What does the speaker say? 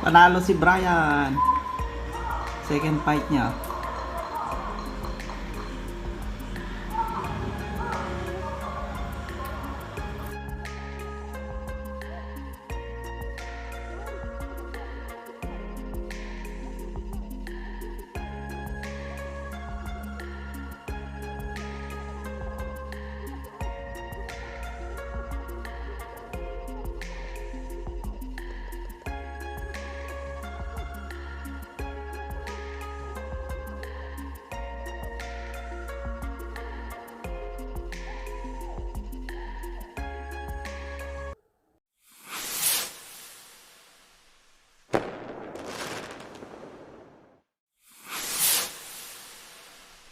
Panalo si Brian. Second fight niya.